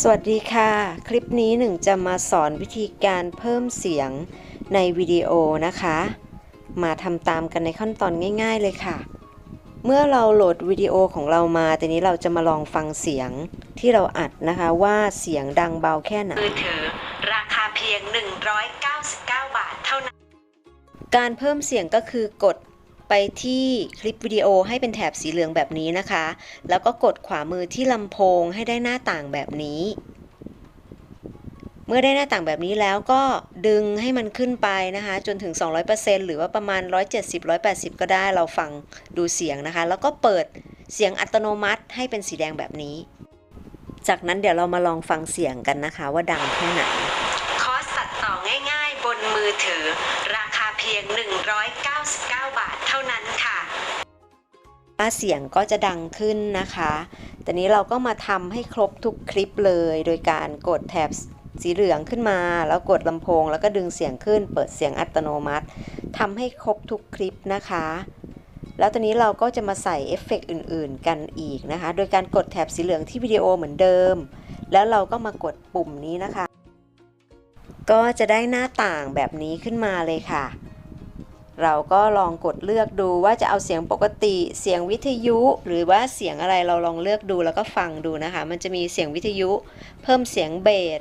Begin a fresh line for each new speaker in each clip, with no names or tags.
สวัสดีค่ะ คลิปนี้หนึ่งจะมาสอนวิธีการเพิ่มเสียงในวิดีโอนะคะ มาทำตามกันในขั้นตอนง่าย ๆเลยค่ะ เมื่อเราโหลดวิดีโอของเรามาทีนี้เราจะมาลองฟังเสียงที่เราอัดนะคะว่าเสียงดังเบาแค่ไหน
มือถือราคาเพียง 199 บาทเท่านั้น
การเพิ่มเสียงก็คือกด ไปที่คลิปวิดีโอให้เป็นแถบสีเหลืองแบบนี้นะคะ แล้วก็กดขวามือที่ลำโพงให้ได้หน้าต่างแบบนี้ เมื่อได้หน้าต่างแบบนี้แล้วก็ดึงให้มันขึ้นไปนะคะ จนถึง 200%หรือว่าประมาณ 170-180 ก็ได้เราฟังดูเสียงนะคะ แล้วก็เปิดเสียงอัตโนมัติให้เป็นสีแดงแบบนี้ จากนั้นเดี๋ยวเรามาลองฟังเสียงกันนะคะว่าดังแค่ไหน
คอสตัดต่อง่าย ๆ บนมือถือ ราคาเพียง 199
ว่าเสียงก็จะดังขึ้นนะคะแต่นี้เราก็มาทำให้ครบทุกคลิปเลย โดยการกดแถบสีเหลืองขึ้นมา แล้วกดลำโพง แล้วก็ดึงเสียงขึ้น เปิดเสียงอัตโนมัติทำให้ครบทุกคลิปนะคะ แล้วตอนนี้เราก็จะมาใส่เอฟเฟกต์อื่น ๆ กันอีกนะคะ โดยการกดแถบสีเหลืองที่วิดีโอเหมือนเดิม แล้วเราก็มากดปุ่มนี้นะคะ ก็จะได้หน้าต่างแบบนี้ขึ้นมาเลยค่ะ เราก็ลองกดเลือกดูว่าจะเอาเสียงปกติเสียงวิทยุ หรือว่าเสียงอะไรเราลองเลือกดูแล้วก็ฟังดูนะคะ มันจะมีเสียงวิทยุ เพิ่มเสียงเบส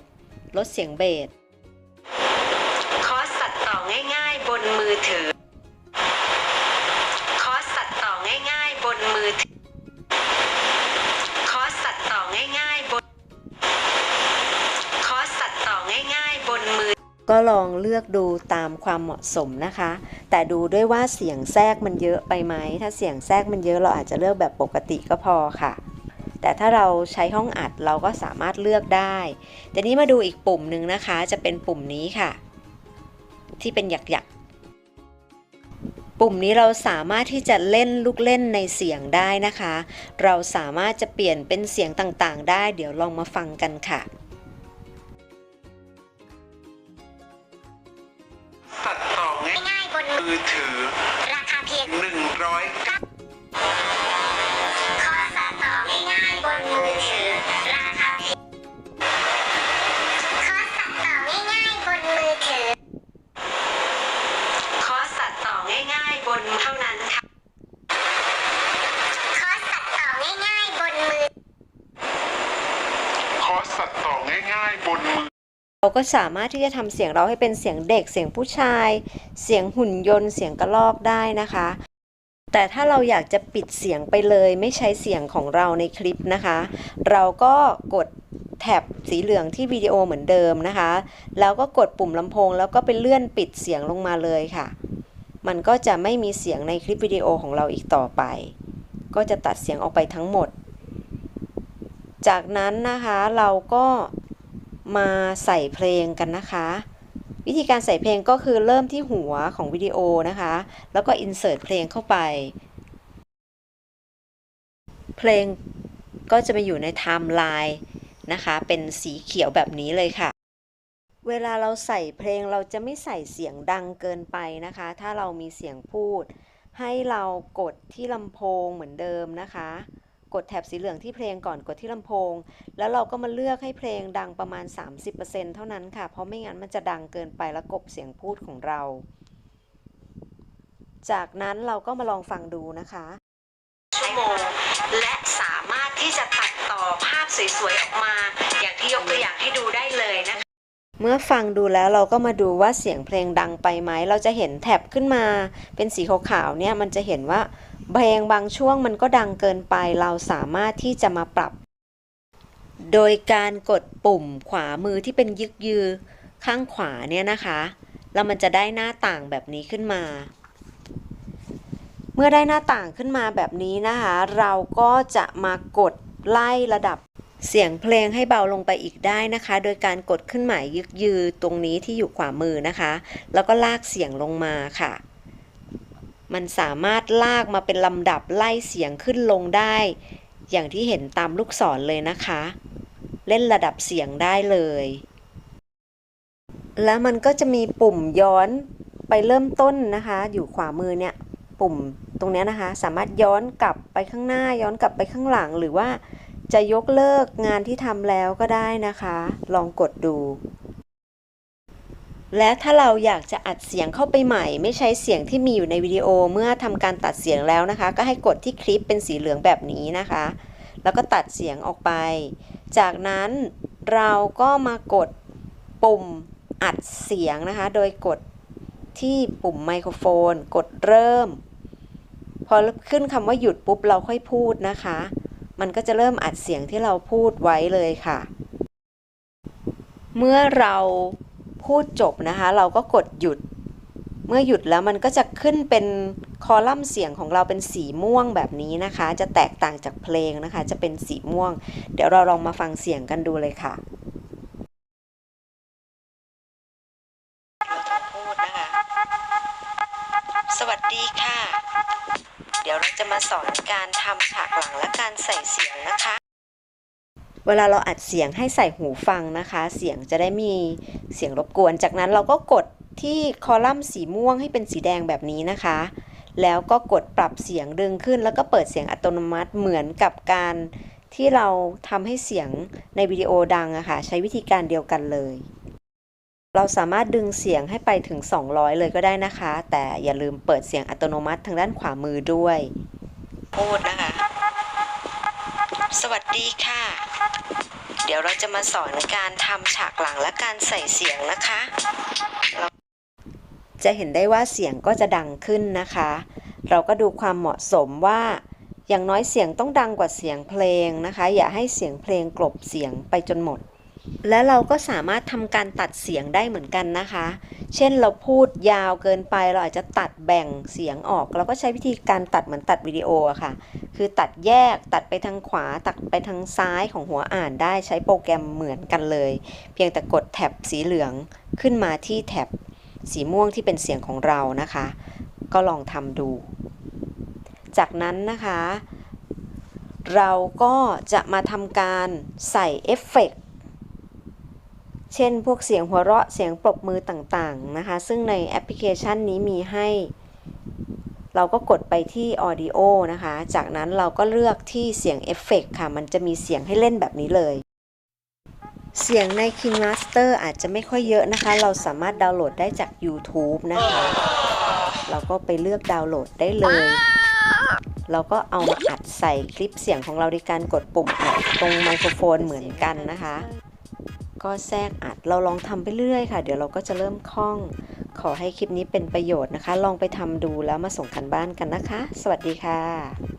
ลดเสียงเบส
คอร์สตัดต่อง่าย ๆ บนมือถือคอร์สตัดต่อง่าย ๆ บนมือ
ก็ลองเลือกดูตามความเหมาะสมนะคะ แต่ดูด้วยว่าเสียงแทรกมันเยอะไปไหม ถ้าเสียงแทรกมันเยอะเราอาจจะเลือกแบบปกติก็พอค่ะ แต่ถ้าเราใช้ห้องอัดเราก็สามารถเลือกได้แต่นี้มาดูอีกปุ่มหนึ่งนะคะ จะเป็นปุ่มนี้ค่ะ ที่เป็นหยักๆปุ่มนี้เราสามารถที่จะเล่นลูกเล่นในเสียงได้นะคะ เราสามารถจะเปลี่ยนเป็นเสียงต่างๆ ได้ เดี๋ยวลองมาฟังกันค่ะ
บนมือ
เราก็สามารถที่จะทำเสียงเราให้เป็นเสียงเด็กเสียงผู้ชาย เสียงหุ่นยนต์เสียงกระลอกได้นะคะ แต่ถ้าเราอยากจะปิดเสียงไปเลยไม่ใช้เสียงของเราในคลิปนะคะ เราก็กดแท็บสีเหลืองที่วิดีโอเหมือนเดิมนะคะ แล้วก็กดปุ่มลำโพง แล้วก็ไปเลื่อนปิดเสียงลงมาเลยค่ะ มันก็จะไม่มีเสียงในคลิปวิดีโอของเราอีกต่อไป ก็จะตัดเสียงออกไปทั้งหมด จากนั้นนะคะเราก็ มาใส่เพลงกันนะคะ วิธีการใส่เพลงก็คือเริ่มที่หัวของวิดีโอนะคะ แล้วก็ insert เพลงเข้าไป เพลงก็จะไปอยู่ในไทม์ไลน์นะคะ เป็นสีเขียวแบบนี้เลยค่ะ เวลาเราใส่เพลงเราจะไม่ใส่เสียงดังเกินไปนะคะ ถ้าเรามีเสียงพูด ให้เรากดที่ลำโพงเหมือนเดิมนะคะ กดแถบสีเหลืองที่เพลงก่อนกดที่ลำโพง แล้วเราก็มาเลือกให้เพลงดังประมาณ 30%เท่านั้นค่ะ เพราะไม่งั้นมันจะดังเกินไปแล้วกบเสียงพูดของเรา จากนั้นเราก็มาลองฟังดูนะคะ
ชั่วโมง และสามารถที่จะตัดต่อภาพสวยๆ ออกมา อย่างที่ยกตัวอย่างให้ดูได้เลยนะคะ
เมื่อฟังดูแล้วเราก็มาดูว่าเสียงเพลงดังไปไหม เราจะเห็นแท็บขึ้นมา เป็นสีขาวๆเนี่ยมันจะเห็นว่า เพลงบางช่วงมันก็ดังเกินไปเราสามารถที่จะมาปรับ โดยการกดปุ่มขวามือที่เป็นยึกยือข้างขวาเนี่ยนะคะ แล้วมันจะได้หน้าต่างแบบนี้ขึ้นมา เมื่อได้หน้าต่างขึ้นมาแบบนี้นะคะ เราก็จะมากดไล่ระดับเสียงเพลงให้เบาลงไปอีกได้นะคะ โดยการกดขึ้นหมายยึกยือตรงนี้ที่อยู่ขวามือนะคะ แล้วก็ลากเสียงลงมาค่ะ มันสามารถลากมาเป็นลำดับไล่เสียงขึ้นลงได้ อย่างที่เห็นตามลูกศรเลยนะคะ เล่นระดับเสียงได้เลย แล้วมันก็จะมีปุ่มย้อนไปเริ่มต้นนะคะ อยู่ขวามือเนี่ยปุ่มตรงเนี้ยนะคะ สามารถย้อนกลับไปข้างหน้าย้อนกลับไปข้างหลังหรือว่าจะยกเลิกงานที่ทำแล้วก็ได้นะคะ ลองกดดู และถ้าเราอยากจะอัดเสียงเข้าไปใหม่ ไม่ใช้เสียงที่มีอยู่ในวิดีโอเมื่อทำการตัดเสียงแล้วนะคะ ก็ให้กดที่คลิปเป็นสีเหลืองแบบนี้นะคะ แล้วก็ตัดเสียงออกไป จากนั้นเราก็มากดปุ่มอัดเสียงนะคะ โดยกดที่ปุ่มไมโครโฟน กดเริ่ม พอขึ้นคำว่าหยุดปุ๊บเราค่อยพูดนะคะ มันก็จะเริ่มอัดเสียงที่เราพูดไว้เลยค่ะ เมื่อเรา พูดจบนะคะ เราก็กดหยุด เมื่อหยุดแล้วมันก็จะขึ้นเป็นคอลัมน์เสียงของเราเป็นสีม่วงแบบนี้นะคะ จะแตกต่างจากเพลงนะคะ จะเป็นสีม่วง เดี๋ยวเราลองมาฟังเสียงกันดูเลยค่ะเราต้องพูดนะคะสวัสดีค่ะ เดี๋ยวเราจะมาสอนการทำฉากหลังและการใส่เสียงนะคะ เวลาเราอัดเสียงให้ใส่หูฟังนะคะ เสียงจะได้มีเสียงรบกวน จากนั้นเราก็กดที่คอลัมน์สีม่วงให้เป็นสีแดงแบบนี้นะคะ แล้วก็กดปรับเสียงดึงขึ้น แล้วก็เปิดเสียงอัตโนมัติเหมือนกับการที่เราทำให้เสียงในวิดีโอดังอะค่ะใช้วิธีการเดียวกันเลย เราสามารถดึงเสียงให้ไปถึง 200 เลยก็ได้นะคะ แต่อย่าลืมเปิดเสียงอัตโนมัติทางด้านขวามือด้วยพูดนะคะ สวัสดีค่ะ เดี๋ยวเราจะมาสอนการทำฉากหลังและการใส่เสียงนะคะ จะเห็นได้ว่าเสียงก็จะดังขึ้นนะคะ เราก็ดูความเหมาะสมว่า อย่างน้อยเสียงต้องดังกว่าเสียงเพลงนะคะ อย่าให้เสียงเพลงกลบเสียงไปจนหมด และเราก็สามารถทำการตัดเสียงได้เหมือนกันนะคะ เช่นเราพูดยาวเกินไปเราอาจจะตัดแบ่งเสียงออก เราก็ใช้วิธีการตัดเหมือนตัดวิดีโออะค่ะ คือตัดแยกตัดไปทางขวา ตัดไปทางซ้ายของหัวอ่านได้ใช้โปรแกรมเหมือนกันเลย เพียงแต่กดแท็บสีเหลืองขึ้นมาที่แท็บสีม่วงที่เป็นเสียงของเรานะคะ ก็ลองทำดู จากนั้นนะคะ เราก็จะมาทำการใส่เอฟเฟกต์ เช่น พวกเสียงหัวเราะเสียงปรบมือต่างๆนะคะ ซึ่งในแอปพลิเคชันนี้มีให้ เราก็กดไปที่ Audio นะคะ จากนั้นเราก็เลือกที่เสียงเอฟเฟกต์ค่ะ มันจะมีเสียงให้เล่นแบบนี้เลย เสียงใน King Master อาจจะไม่ค่อยเยอะนะคะ เราสามารถดาวน์โหลดได้จาก YouTube นะคะ เราก็ไปเลือกดาวน์โหลดได้เลยเราก็เอามาอัดใส่คลิปเสียงของเราในการกดปุ่มอัดตรงไมโครโฟนเหมือนกันนะคะ ก็แทรกอัดเราลองทำไปเรื่อยค่ะ เดี๋ยวเราก็จะเริ่มคล่อง ขอให้คลิปนี้เป็นประโยชน์นะคะ ลองไปทำดูแล้วมาส่งกันบ้านกันนะคะ สวัสดีค่ะ